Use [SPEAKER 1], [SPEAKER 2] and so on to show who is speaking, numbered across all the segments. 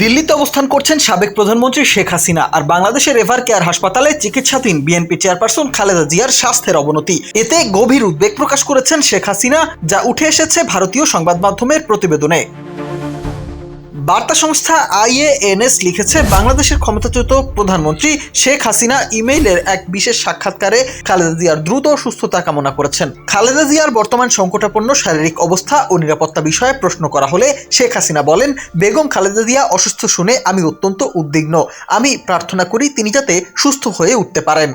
[SPEAKER 1] দিল্লিতে অবস্থান করছেন সাবেক প্রধানমন্ত্রী শেখ হাসিনা আর বাংলাদেশের রেভার কেয়ার হাসপাতালে চিকিৎসাধীন বিএনপি চেয়ারপারসন খালেদা জিয়ার স্বাস্থ্যের অবনতি। এতে গভীর উদ্বেগ প্রকাশ করেছেন শেখ হাসিনা, যা উঠে এসেছে ভারতীয় সংবাদ মাধ্যমের প্রতিবেদনে। বার্তা সংস্থা আইএএনএস লিখেছে, বাংলাদেশের ক্ষমতাচ্যুত প্রধানমন্ত্রী শেখ হাসিনা ইমেইলের এক বিশেষ সাক্ষাৎকারে খালেদা জিয়ার দ্রুত সুস্থতা কামনা করেছেন। খালেদা জিয়ার বর্তমান সংকটাপন্ন শারীরিক অবস্থা ও নিরাপত্তা বিষয়ে প্রশ্ন করা হলে শেখ হাসিনা বলেন, বেগম খালেদা জিয়া অসুস্থ শুনে আমি অত্যন্ত উদ্বিগ্ন। আমি প্রার্থনা করি তিনি যাতে সুস্থ হয়ে উঠতে পারেন।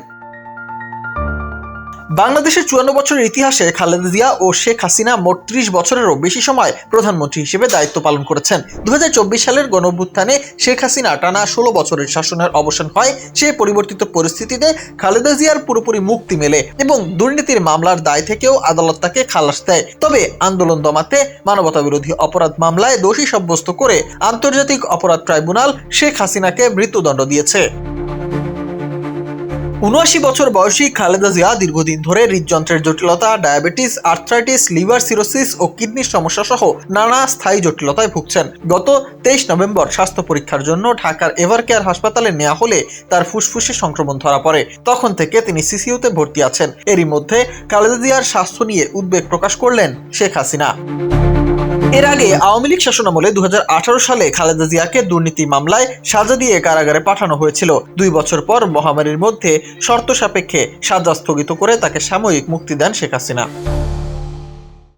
[SPEAKER 1] বাংলাদেশের চুয়ান্ন বছরের ইতিহাসে খালেদা জিয়া ও শেখ হাসিনা মোট ত্রিশ বছরেরও বেশি সময় প্রধানমন্ত্রী হিসেবে দায়িত্ব পালন করেছেন। দুহাজার চব্বিশ সালের গণঅভ্যুত্থানে শেখ হাসিনা টানা ষোলো বছরের শাসনের অবসান হয়। সে পরিবর্তিত পরিস্থিতিতে খালেদা জিয়ার পুরোপুরি মুক্তি মেলে এবং দুর্নীতির মামলার দায় থেকেও আদালত তাকে খালাস দেয়। তবে আন্দোলন দমাতে মানবতাবিরোধী অপরাধ মামলায় দোষী সাব্যস্ত করে আন্তর্জাতিক অপরাধ ট্রাইব্যুনাল শেখ হাসিনাকে মৃত্যুদণ্ড দিয়েছে। উনআশি বছর বয়সী খালেদা জিয়া দীর্ঘদিন ধরে হৃদযন্ত্রের জটিলতা, ডায়াবেটিস আর্থ্রাইটিস লিভার সিরোসিস ও কিডনির সমস্যা সহ নানা স্থায়ী জটিলতায় ভুগছেন। গত তেইশ নভেম্বর স্বাস্থ্য পরীক্ষার জন্য ঢাকার এভার কেয়ার হাসপাতালে নেওয়া হলে তার ফুসফুসে সংক্রমণ ধরা পড়ে। তখন থেকে তিনি সিসিউতে ভর্তি আছেন। এরই মধ্যে খালেদা জিয়ার স্বাস্থ্য নিয়ে উদ্বেগ প্রকাশ করলেন শেখ হাসিনা। এর আগে আওয়ামী লীগ শাসনামলে দু হাজার আঠারো সালে খালেদা জিয়াকে দুর্নীতি মামলায় সাজা দিয়ে কারাগারে পাঠানো হয়েছিল। দুই বছর পর মহামারীর মধ্যে শর্ত সাপেক্ষে সাজা স্থগিত করে তাকে সাময়িক মুক্তি দেন শেখ হাসিনা।